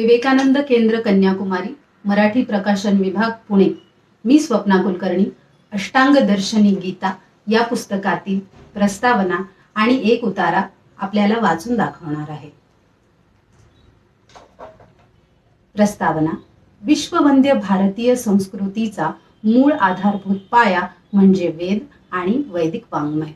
विवेकानंद केंद्र कन्याकुमारी मराठी प्रकाशन विभाग पुणे. मी स्वप्ना कुलकर्णी अष्टांग दर्शनी गीता या पुस्तकातील प्रस्तावना आणि एक उतारा आपल्याला वाचून दाखवणार आहे. प्रस्तावना विश्ववंद्य भारतीय संस्कृतीचा मूळ आधारभूत पाया म्हणजे वेद आणि वैदिक वाङ्मय.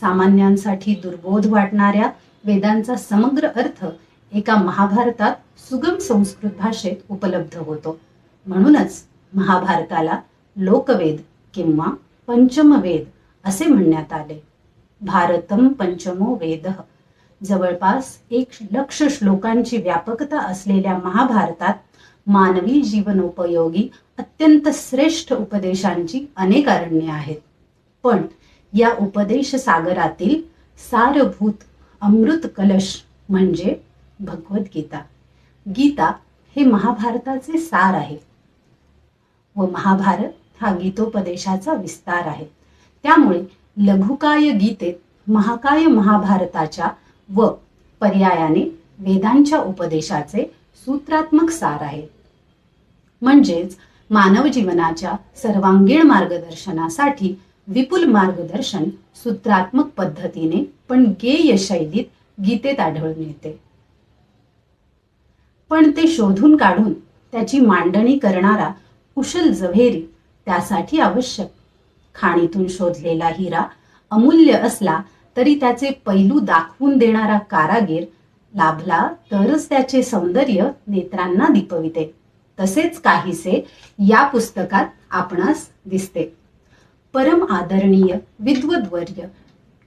सामान्यांसाठी दुर्बोध वाटणाऱ्या वेदांचा समग्र अर्थ एका महाभारतात सुगम संस्कृत भाषेत उपलब्ध होतो. म्हणूनच महाभारताला लोकवेद किंवा पंचमवेद असे म्हणण्यात आले. भारतम पंचमो वेद. जवळपास एक लक्ष श्लोकांची व्यापकता असलेल्या महाभारतात मानवी जीवनोपयोगी अत्यंत श्रेष्ठ उपदेशांची अनेक अरण्ये आहेत. पण या उपदेश सागरातील सारभूत अमृत कलश म्हणजे भगवद्गीता. गीता हे महाभारताचे सार आहे. व महाभारत हा गीतोपदेशाचा विस्तार आहे. त्यामुळे लघुकाय गीतेत महाकाय महाभारताच्या व पर्यायाने वेदांच्या उपदेशाचे सूत्रात्मक सार आहे. म्हणजेच मानव जीवनाच्या सर्वांगीण मार्गदर्शनासाठी विपुल मार्गदर्शन सूत्रात्मक पद्धतीने पण गेय शैलीत गीतेत आढळून येते. पण ते शोधून काढून त्याची मांडणी करणारा कुशल जव्हेरी त्यासाठी आवश्यक. खाणीतून शोधलेला हिरा अमूल्य असला तरी त्याचे पैलू दाखवून देणारा कारागीर लाभला तरच त्याचे सौंदर्य नेत्रांना दिपविते. तसेच काहीसे या पुस्तकात आपणास दिसते. परम आदरणीय विद्वद्वर्य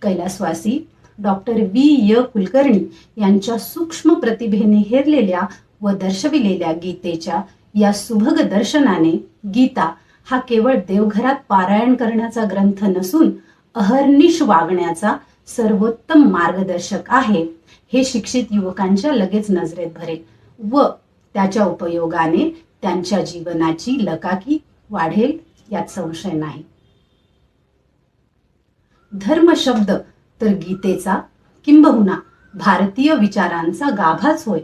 कैलासवासी डॉक्टर व्ही. य. कुलकर्णी यांच्या सूक्ष्म प्रतिभेने हेरलेल्या व दर्शविलेल्या गीतेच्या या सुभग दर्शनाने गीता हा केवळ देवघरात पारायण करण्याचा ग्रंथ नसून अहर्निश वागण्याचा सर्वोत्तम मार्गदर्शक आहे हे शिक्षित युवकांच्या लगेच नजरेत भरेल व त्याच्या उपयोगाने त्यांच्या जीवनाची लकाकी वाढेल यात संशय नाही. धर्म शब्द तर गीतेचा किंबहुना भारतीय विचारांचा गाभाच होय.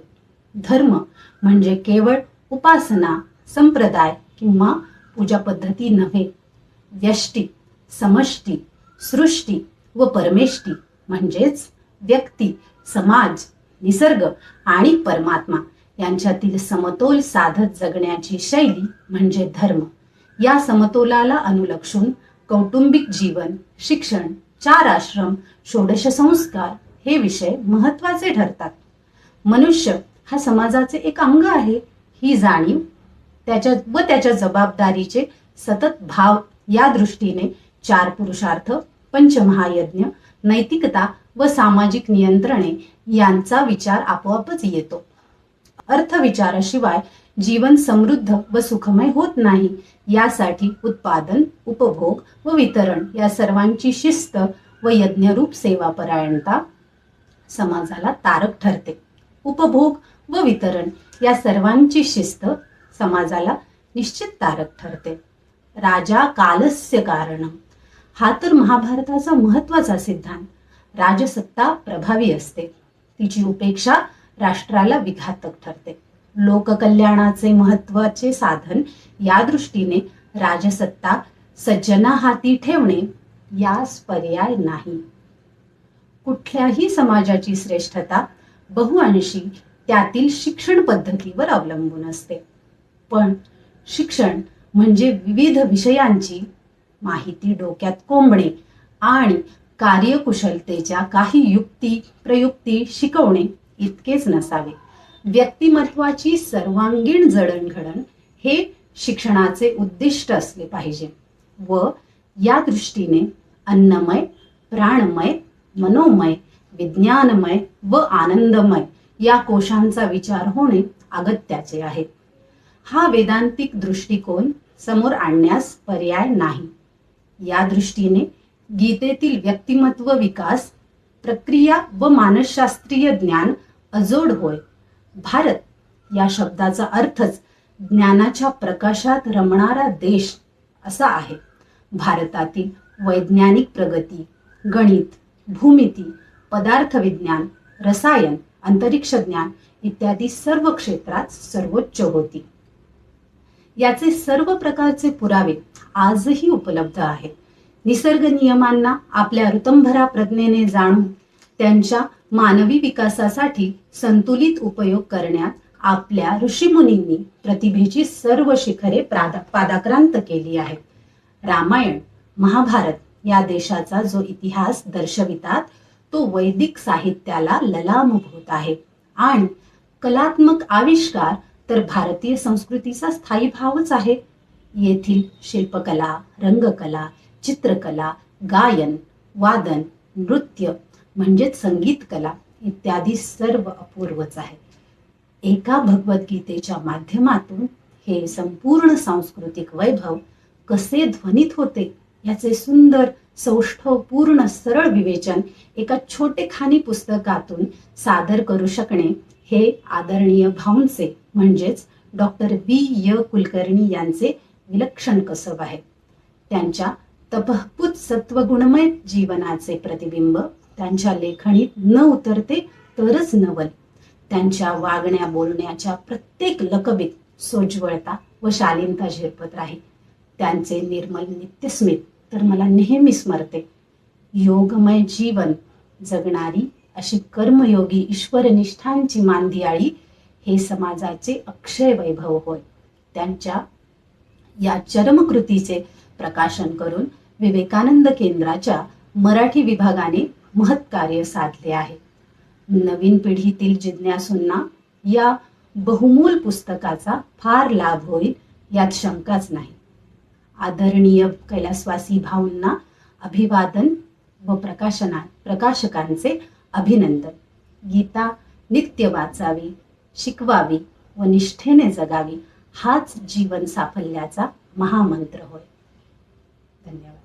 धर्म म्हणजे केवळ उपासना संप्रदाय किंवा पूजा पद्धती नव्हे. व्यष्टी समष्टी सृष्टी व परमेष्टी म्हणजेच व्यक्ती समाज निसर्ग आणि परमात्मा यांच्यातील समतोल साधत जगण्याची शैली म्हणजे धर्म. या समतोलाला अनुलक्षून कौटुंबिक जीवन शिक्षण चार आश्रम षोडश संस्कार हे विषय महत्त्वाचे ठरतात. मनुष्य हा समाजाचे एक अंग आहे. ही जाणीव त्याच्या व त्याच्या जबाबदारीचे सतत भाव या दृष्टीने चार पुरुषार्थ पंचमहायज्ञ नैतिकता व सामाजिक नियंत्रणे यांचा विचार आपोआपच येतो. अर्थविचाराशिवाय जीवन समृद्ध व सुखमय होत नाही. यासाठी उत्पादन उपभोग व वितरण या सर्वांची शिस्त व यज्ञरूप सेवापरायणता समाजाला तारक ठरते. उपभोग व वितरण या सर्वांची शिस्त समाजाला निश्चित तारक ठरते. राजा कालस्य कारण. हा तर महाभारताचा महत्त्वाचा सिद्धांत. राजसत्ता प्रभावी असते. तिची उपेक्षा राष्ट्राला विघातक ठरते. लोककल्याणाचे महत्त्वाचे साधन या दृष्टीने राजसत्ता सज्जना हाती ठेवणे यास पर्याय नाही. कुठल्याही समाजाची श्रेष्ठता बहुअंशी त्यातील शिक्षण पद्धतीवर अवलंबून असते. पण शिक्षण म्हणजे विविध विषयांची माहिती डोक्यात कोंबणे आणि कार्यकुशलतेच्या काही युक्ती प्रयुक्ती शिकवणे इतकेच नसावे. व्यक्तिमत्वाची सर्वांगीण जडणघडण हे शिक्षणाचे उद्दिष्ट असले पाहिजे व या दृष्टीने अन्नमय प्राणमय मनोमय विज्ञानमय व आनंदमय या कोशांचा विचार होणे अगत्याचे आहे. हा वेदांतिक दृष्टिकोन समोर आणण्यास पर्याय नाही. या दृष्टीने गीतेतील व्यक्तिमत्व विकास प्रक्रिया व मानसशास्त्रीय ज्ञान अजोड होय. भारत या शब्दाचा अर्थच ज्ञानाच्या प्रकाशात रमणारा देश असा आहे. भारतातील वैज्ञानिक प्रगती गणित भूमिती पदार्थ विज्ञान रसायन अंतरिक्ष ज्ञान इत्यादी सर्व क्षेत्रात सर्वोच्च होती. याचे सर्व प्रकारचे पुरावे आजही उपलब्ध आहेत. निसर्ग नियमांना आपल्या ऋतंभरा प्रज्ञेने जाणून त्यांच्या मानवी विकासासाठी संतुलित उपयोग करण्यात आपल्या ऋषीमुनींनी प्रतिभेची सर्व शिखरे पादाक्रांत केली आहेत. रामायण महाभारत या देशाचा जो इतिहास दर्शवितात तो वैदिक साहित्याला ललामभूत आहे. आणि कलात्मक आविष्कार तर भारतीय संस्कृतीचा स्थायी भावच आहे. येथील शिल्पकला रंगकला चित्रकला गायन वादन नृत्य म्हणजेच संगीत कला इत्यादी सर्व अपूर्वच आहे. एका भगवद्गीतेच्या माध्यमातून हे संपूर्ण सांस्कृतिक वैभव कसे ध्वनित होते याचे सुंदर सौष्ठवपूर्ण सरळ विवेचन एका छोटेखानी पुस्तकातून सादर करू शकणे हे आदरणीय भाऊंचे म्हणजेच डॉक्टर बी य कुलकर्णी यांचे विलक्षण कसब आहे. त्यांच्या तपहपूत सत्वगुणमय जीवनाचे प्रतिबिंब त्यांच्या लेखणीत न उतरते तरच नवल. त्यांच्या वागण्या बोलण्याच्या प्रत्येक लकबीत सोज्वळता व शालीनता झिरपत राहील त्यांचे निर्मल नित्यस्मित तर मला नेहमी स्मरते. योगमय जीवन जगणारी अशी कर्मयोगी ईश्वरनिष्ठांची मांदियाळी हे समाजाचे अक्षय वैभव होय. त्यांच्या या चरमकृतीचे प्रकाशन करून विवेकानंद केंद्राच्या मराठी विभागाने महत्कार्य साधले आहे. नवीन पिढीतील जिज्ञासूंना या बहुमूल पुस्तकाचा फार लाभ होईल यात शंकाच नाही. आदरणीय कैलासवासी भाऊंना अभिवादन व प्रकाशना प्रकाशकांचे अभिनंदन. गीता नित्य वाचावी शिकवावी व निष्ठेने जगावी हाच जीवन साफल्याचा महामंत्र होय. धन्यवाद.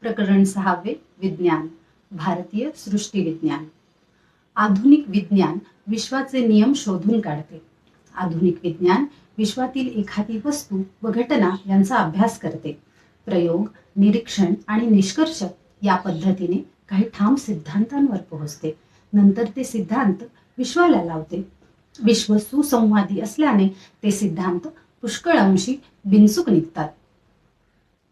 प्रकरण सहावे विज्ञान भारतीय सृष्टी विज्ञान. आधुनिक विज्ञान विश्वाचे नियम शोधून काढते. आधुनिक विज्ञान विश्वातील एखादी वस्तू व घटना यांचा अभ्यास करते. प्रयोग निरीक्षण आणि निष्कर्ष या पद्धतीने काही ठाम सिद्धांतांवर पोहोचते. नंतर ते सिद्धांत विश्वाला लावते. विश्व सुसंवादी असल्याने ते सिद्धांत पुष्कळ अंशी बिनचूक निघतात.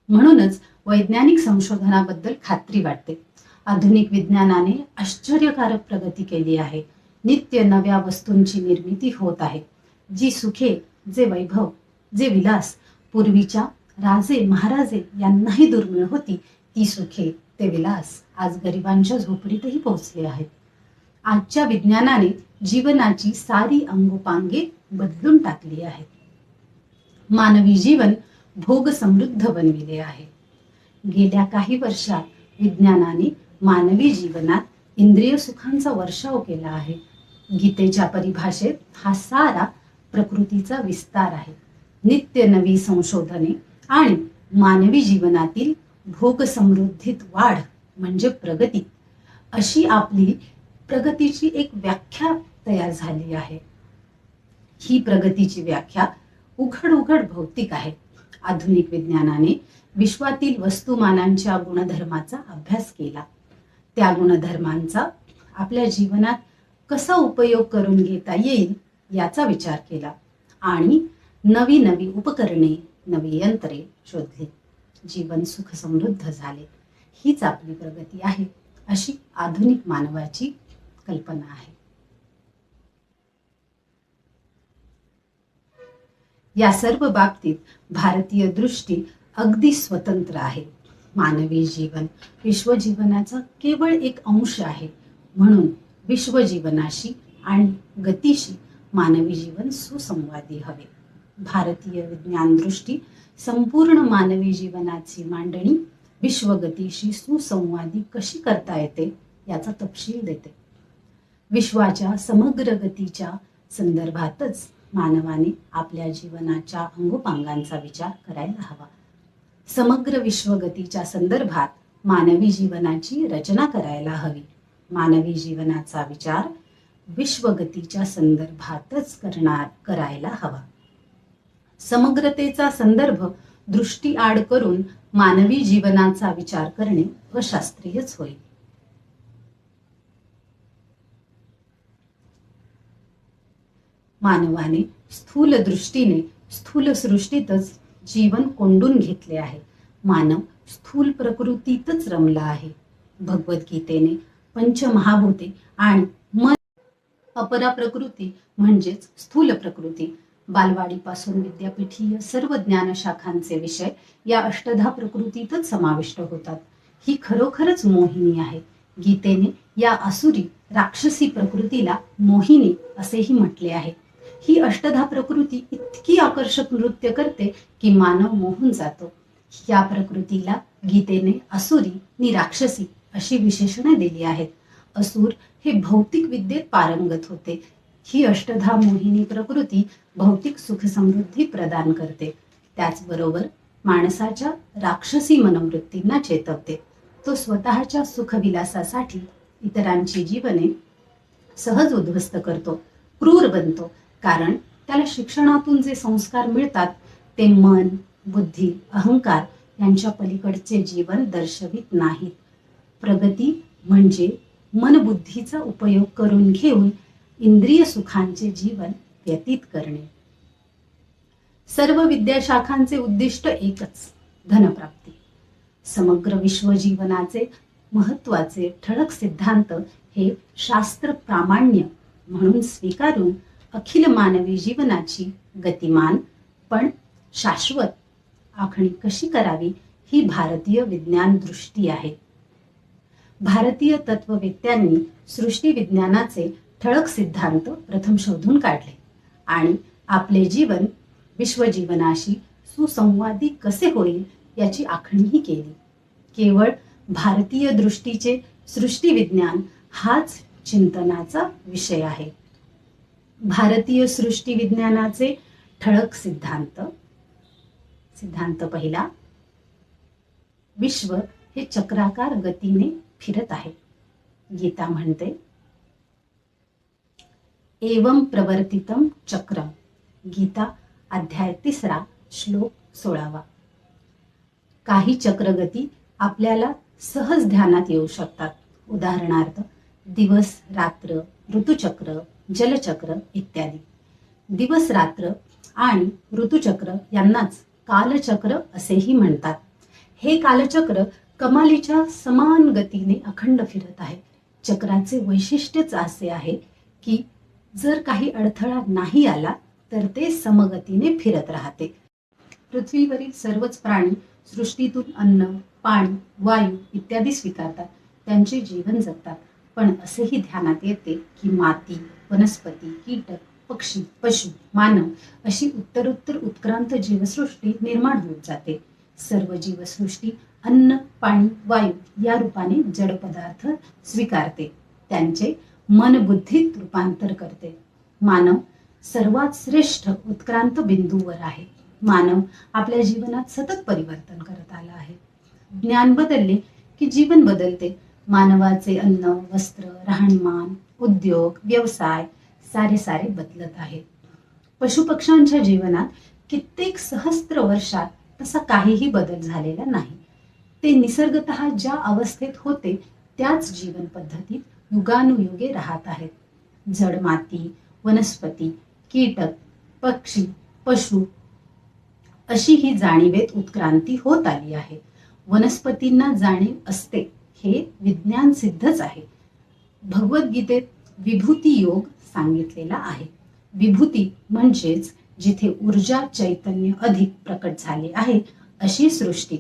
म्हणूनच वैज्ञानिक संशोधनाबद्दल खात्री वाटते. आधुनिक विज्ञानाने आश्चर्यकारक प्रगती केली आहे. नित्य नव्या वस्तूंची निर्मिती होत आहे. जी सुखे जे वैभव जे विलास पूर्वीच्या राजे महाराजे यांनाही दुर्मिळ होती ती सुखे ते विलास आज गरिबांच्या झोपडीतही पोहोचले आहेत. आजच्या विज्ञानाने जीवनाची सारी अंगोपांगे बदलून टाकली आहेत. मानवी जीवन भोग समृद्ध बनविले आहे. गेल्या काही वर्षात विज्ञानाने मानवी जीवनात इंद्रिय सुखांचा वर्षाव केला आहे. गीतेच्या परिभाषेत हा सारा प्रकृतीचा विस्तार आहे. नित्य नवी संशोधने आणि मानवी जीवनातील भोग समृद्धीत वाढ म्हणजे प्रगती. अशी आपली प्रगतीची एक व्याख्या तयार झाली आहे. ही प्रगतीची व्याख्या उघड उघड भौतिक आहे. आधुनिक विज्ञानाने विश्वातील वस्तुमानांच्या गुणधर्माचा अभ्यास केला. त्या गुणधर्मांचा आपल्या जीवनात कसा उपयोग करून घेता येईल याचा विचार केला आणि नवी नवी उपकरणे नवी यंत्रे शोधली. जीवन सुख समृद्ध झाले. हीच आपली प्रगती आहे अशी आधुनिक मानवाची कल्पना आहे. या सर्व बाबतीत भारतीय दृष्टी अगदी स्वतंत्र आहे. मानवी जीवन विश्वजीवनाचा केवळ एक अंश आहे म्हणून विश्वजीवनाशी आणि गतीशी मानवी जीवन सुसंवादी हवे. भारतीय विज्ञान दृष्टी संपूर्ण मानवी जीवनाची मांडणी विश्वगतीशी सुसंवादी कशी करता येते याचा तपशील देते. विश्वाच्या समग्र गतीच्या संदर्भातच मानवाने आपल्या जीवनाच्या अंगोपांगांचा विचार करायला हवा. समग्र विश्वगतीच्या संदर्भात मानवी जीवनाची रचना करायला हवी. मानवी जीवनाचा विचार विश्वगतीच्या संदर्भातच करणार करायला हवा. समग्रतेचा संदर्भ दृष्टी आड करून मानवी जीवनाचा विचार करणे अशास्त्रीयच होईल मानवाने स्थूल दृष्टीने स्थूल सृष्टीतच जीवन कोंडून घेतले आहे. मानव स्थूल प्रकृतीतच रमला आहे. भगवद्गीतेने पंचमहाभूते आणि अपरा प्रकृती म्हणजेच स्थूल प्रकृती बालवाडीपासून विद्यापीठीय सर्व ज्ञानशाखांचे विषय या अष्टधा प्रकृतीतच समाविष्ट होतात. ही खरोखरच मोहिनी आहे. गीतेने या असुरी राक्षसी प्रकृतीला मोहिनी असेही म्हटले आहे. ही अष्टधा प्रकृती इतकी आकर्षक नृत्य करते की मानव मोहून जातो. या प्रकृतीला गीतेने असुरी नि राक्षसी अशी विशेषणे दिली आहेत. असुर हे भौतिक विद्येत पारंगत होते. ही अष्टधा मोहिनी प्रकृती भौतिक सुख समृद्धी प्रदान करते. त्याचबरोबर माणसाच्या राक्षसी मनोवृत्तींना चेतवते. तो स्वतःच्या सुखविलासासाठी इतरांची जीवने सहज उद्ध्वस्त करतो क्रूर बनतो कारण त्याला शिक्षणातून जे संस्कार मिळतात ते मन बुद्धी अहंकार यांच्या पलीकडचे जीवन दर्शवित नाहीत. प्रगती म्हणजे मनबुद्धीचा उपयोग करून घेऊन इंद्रिय सुखांचे जीवन व्यतीत करणे. सर्व विद्याशाखांचे उद्दिष्ट एकच धनप्राप्ती. समग्र विश्वजीवनाचे महत्त्वाचे ठळक सिद्धांत हे शास्त्र प्रामाण्य म्हणून स्वीकारून अखिल मानवी जीवनाची गतिमान पण शाश्वत आखणी कशी करावी ही भारतीय विज्ञान दृष्टी आहे. भारतीय तत्ववेत्यांनी सृष्टी विज्ञानाचे ठळक सिद्धांत प्रथम शोधून काढले. आणि आपले जीवन विश्वजीवनाशी सुसंवादी कसे होईल याची आखणीही केली. केवळ भारतीय दृष्टीचे सृष्टी विज्ञान हाच चिंतनाचा विषय आहे. भारतीय सृष्टी विज्ञानाचे ठळक सिद्धांत. सिद्धांत पहिला विश्व हे चक्राकार गतीने फिरत आहे. गीता म्हणते एवं प्रवर्तितम चक्रम गीता अध्याय तिसरा श्लोक सोळावा. काही चक्रगती आपल्याला सहज ध्यानात येऊ शकतात. उदाहरणार्थ दिवस रात्र ऋतुचक्र जलचक्र इत्यादी. दिवस रात्र आणि ऋतुचक्र यांनाच कालचक्र असेही म्हणतात. हे कालचक्र कमालीच्या समान गतीने अखंड फिरत आहे. चक्राचे वैशिष्ट्यच असे आहे की जर काही अडथळा नाही आला तर ते समगतीने फिरत राहते. पृथ्वीवरील सर्वच प्राणी सृष्टीतून अन्न पाणी वायू इत्यादी स्वीकारतात. त्यांचे जीवन जगतात. पण असेही ध्यानात येते की माती वनस्पती कीटक पक्षी पशु मानव अशी उत्तरोत्तर उत्क्रांत जीवसृष्टी निर्माण होत जाते. सर्व जीवसृष्टी अन्न पाणी वायू या रूपाने जड पदार्थ स्वीकारते. त्यांचे मन बुद्धीत रूपांतर करते. मानव सर्वात श्रेष्ठ उत्क्रांत बिंदूवर आहे. मानव आपल्या जीवनात सतत परिवर्तन करत आला आहे. ज्ञान बदलले की जीवन बदलते. मानवाचे अन्न वस्त्र राहणीमान उद्योग व्यवसाय सारे सारे बदलत आहे. पशुपक्ष्यांच्या जीवनात कित्येक सहस्त्र वर्षात तसा काहीही बदल झालेला नाही. ते निसर्गत ज्या अवस्थेत होते त्याच जीवन पद्धतीत युगानुयुगे राहत आहेत. जड माती वनस्पती कीटक पक्षी पशु अशी ही जाणीवेत उत्क्रांती होत आली आहे. वनस्पतींना जाणीव असते हे विज्ञान सिद्धच आहे. भगवद्गीतेत विभूती योग सांगितलेला आहे. विभूती म्हणजेच जिथे ऊर्जा चैतन्य अधिक प्रकट झाले आहे अशी सृष्टी.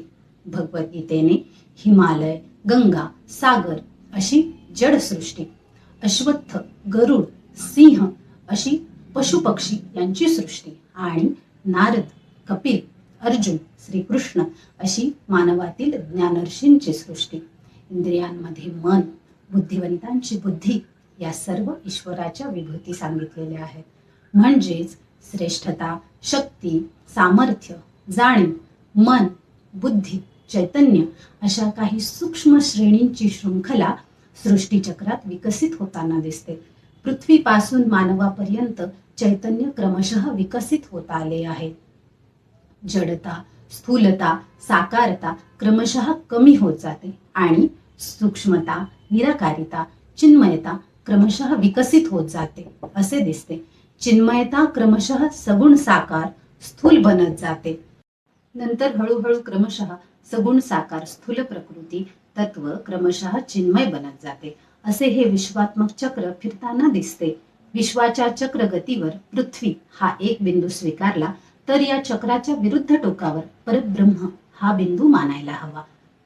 भगवद्गीतेने हिमालय गंगा सागर अशी जडसृष्टी अश्वत्थ गरुड सिंह अशी पशुपक्षी यांची सृष्टी आणि नारद कपिल अर्जुन श्रीकृष्ण अशी मानवातील ज्ञानर्षींची सृष्टी. इंद्रियांमध्ये मन बुद्धिवंतांची बुद्धी या सर्व ईश्वराच्या विभूती सांगितलेल्या आहेत. म्हणजेच श्रेष्ठता शक्ती सामर्थ्य जाणीव मन बुद्धी चैतन्य अशा काही सूक्ष्म श्रेणींची शृंखला सृष्टीचक्रात विकसित होताना दिसते. पृथ्वीपासून मानवापर्यंत चैतन्य क्रमशः विकसित होत आले आहे. जडता स्थूलता साकारता क्रमशः कमी होत जाते आणि सूक्ष्मता निराकारिता चिन्मयता क्रमशः विकसित होत जाते असे दिसते. चिन्मयता क्रमशः सगुण साकार स्थूल बनत जाते. नंतर हळूहळू क्रमशः सगुण साकार स्थूल प्रकृती तत्व क्रमशः चिन्मय बनत जाते. असे हे विश्वात्मक चक्र फिरताना दिसते. विश्वाच्या चक्र गतीवर पृथ्वी हा एक बिंदू स्वीकारला तर या चक्राच्या विरुद्ध टोकावर परब्रह्म हा बिंदू मानायला हवा.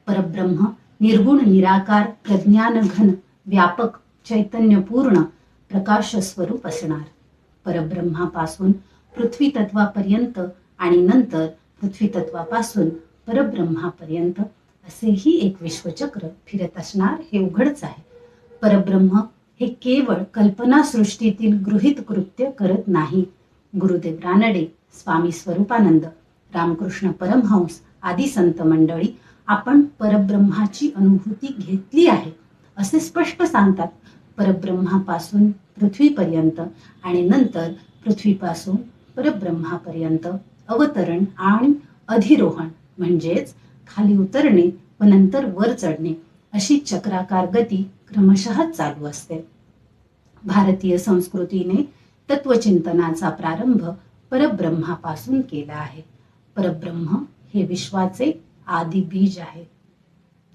परब्रह्म निर्गुण निराकार प्रज्ञान घन व्यापक चैतन्यपूर्ण प्रकाश स्वरूप असणार. परब्रह्मापासून पृथ्वी तत्वापर्यंत आणि नंतर पृथ्वी तत्वापासून परब्रह्मापर्यंत असेही एक विश्वचक्र फिरत असणार हे उघडच आहे. परब्रह्म हे केवळ कल्पना सृष्टीतील गृहित कृत्य करत नाही. गुरुदेव रानडे स्वामी स्वरूपानंद रामकृष्ण परमहंस आदी संत मंडळी आपण परब्रह्माची अनुभूती घेतली आहे असे स्पष्ट सांगतात. परब्रह्मापासून पृथ्वीपर्यंत आणि नंतर पृथ्वीपासून परब्रह्मापर्यंत अवतरण आणि अधिरोहण म्हणजेच खाली उतरणे व नंतर वर चढणे अशी चक्राकार गती क्रमशः चालू असते. भारतीय संस्कृतीने तत्वचिंतनाचा प्रारंभ परब्रह्मापासून केला आहे. परब्रह्म हे विश्वाचे आदि बीज आहे.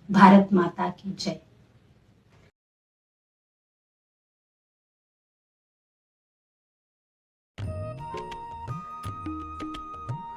भारत माता की जय.